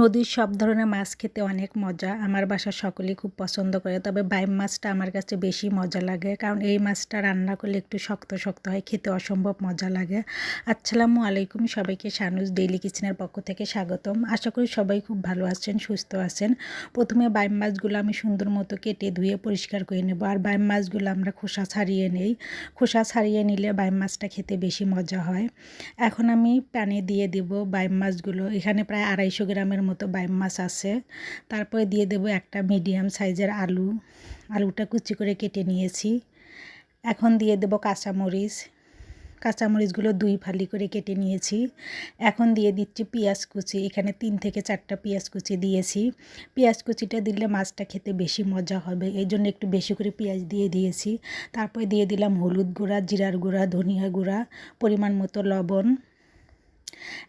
নদীর সব ধরনের মাছ খেতে অনেক মজা। আমার বাসার সকলেই খুব পছন্দ করে, তবে বাইম মাছটা আমার কাছে বেশি মজা লাগে, কারণ এই মাছটা রান্না করলে একটু শক্ত শক্ত হয়, খেতে অসম্ভব মজা লাগে। আসসালামু আলাইকুম সবাইকে শানুস ডেইলি কিচেনের পক্ষ থেকে স্বাগতম। আশা করি সবাই খুব ভালো আছেন, সুস্থ আছেন। প্রথমে বাইম মাছগুলো আমি সুন্দর মতো কেটে ধুয়ে পরিষ্কার করে নেব, আর বাইম মাছগুলো আমরা খোসা ছাড়িয়ে নেই। খোসা ছাড়িয়ে নিলে বাইম মাছটা খেতে বেশি মজা হয়। এখন আমি প্যানে দিয়ে দেব বাইম মাছগুলো, এখানে প্রায় আড়াইশো গ্রামের মতো বাইম মাছ আছে। তারপরে দিয়ে দেব একটা মিডিয়াম সাইজের আলু। আলুটা কুচি করে কেটে নিয়েছি। এখন দিয়ে দেব কাঁচামরিচ। কাঁচামরিচগুলো দুই ফালি করে কেটে নিয়েছি। এখন দিয়ে দিচ্ছি পেঁয়াজ কুচি। এখানে তিন থেকে চারটা পেঁয়াজ কুচি দিয়েছি। পেঁয়াজ কুচিটা দিলে মাছটা খেতে বেশি মজা হবে। এই জন্য একটু বেশি করে পেঁয়াজ দিয়ে দিয়েছি। তারপরে দিয়ে দিলাম হলুদ গুঁড়া, জিরার গুঁড়া, ধনিয়া গুঁড়া, পরিমাণ মতো লবণ।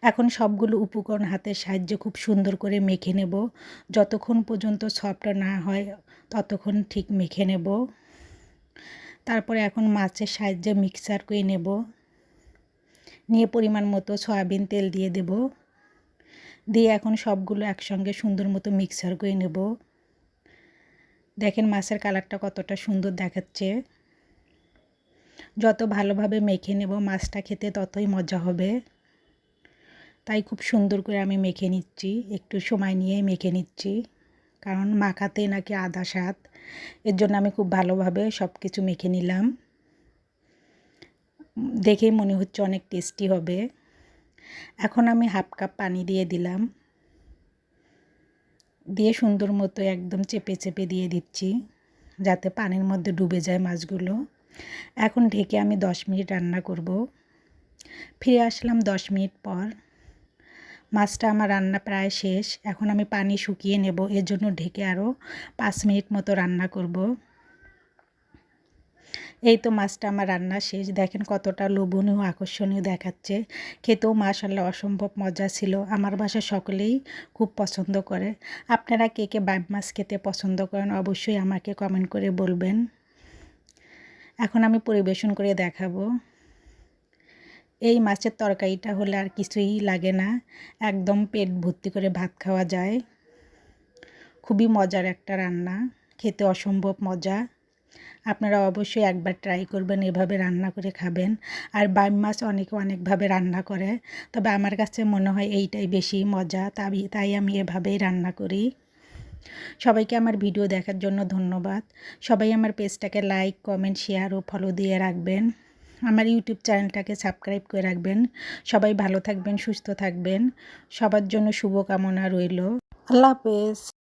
এখন সবগুলো উপকরণ হাতের সাহায্যে খুব সুন্দর করে মেখে নেব। যতক্ষণ পর্যন্ত সফট না হয়, ততক্ষণ ঠিক মেখে নেব। তারপরে এখন মাছের সাহায্যে মিক্সার করে নেব। নিয়ে পরিমাণ মতো সয়াবিন তেল দিয়ে দেব। দিয়ে এখন সবগুলো একসঙ্গে সুন্দর মতো মিক্সার করে নেব। দেখেন মাছের কালারটা কতটা সুন্দর দেখাচ্ছে। যত ভালোভাবে মেখে নেব মাছটা খেতে ততই মজা হবে। তাই খুব সুন্দর করে আমি মেখে নিচ্ছি। একটু সময় নিয়ে মেখে নিচ্ছি। কারণ মাখাতে নাকি আদা স্বাদ। এর জন্য আমি খুব ভালোভাবে সব কিছু মেখে নিলাম। দেখেই মনে হচ্ছে অনেক টেস্টি হবে। এখন আমি হাফ কাপ পানি দিয়ে দিলাম। দিয়ে সুন্দর মতো একদম চেপে চেপে দিয়ে দিচ্ছি, যাতে পানির মধ্যে ডুবে যায় মাছগুলো। এখন ঢেকে আমি দশ মিনিট রান্না করব। ফিরে আসলাম দশ মিনিট পর। মাছটা আমার রান্না প্রায় শেষ। এখন আমি পানি শুকিয়ে নেব। এর জন্য ঢেকে আরও পাঁচ মিনিট মতো রান্না করব। এই তো মাছটা আমার রান্না শেষ। দেখেন কতটা লোভনীয়, আকর্ষণীয় দেখাচ্ছে। খেতেও মাশাল্লাহ অসম্ভব মজা ছিল। আমার বাসা সকলেই খুব পছন্দ করে। আপনারা কে কে বাইব মাছ খেতে পছন্দ করেন অবশ্যই আমাকে কমেন্ট করে বলবেন। এখন আমি পরিবেশন করে দেখাবো। এই মাছের তরকারিটা হলে আর কিছুই লাগে না। একদম পেট ভর্তি করে ভাত খাওয়া যায়। খুবই মজার একটা রান্না, খেতে অসম্ভব মজা। আপনারা অবশ্যই একবার ট্রাই করবেন, এভাবে রান্না করে খাবেন। আর বাইম মাছ অনেকে অনেকভাবে রান্না করে, তবে আমার কাছে মনে হয় এইটাই বেশি মজা, তাই তাই আমি এভাবেই রান্না করি। সবাইকে আমার ভিডিও দেখার জন্য ধন্যবাদ। সবাই আমার পেজটাকে লাইক কমেন্ট শেয়ার ও ফলো দিয়ে রাখবেন। আমার ইউটিউব চ্যানেলটাকে সাবস্ক্রাইব করে রাখবেন। সবাই ভালো থাকবেন, সুস্থ থাকবেন। সবার জন্য শুভকামনা রইল। আল্লাহ হাফেজ।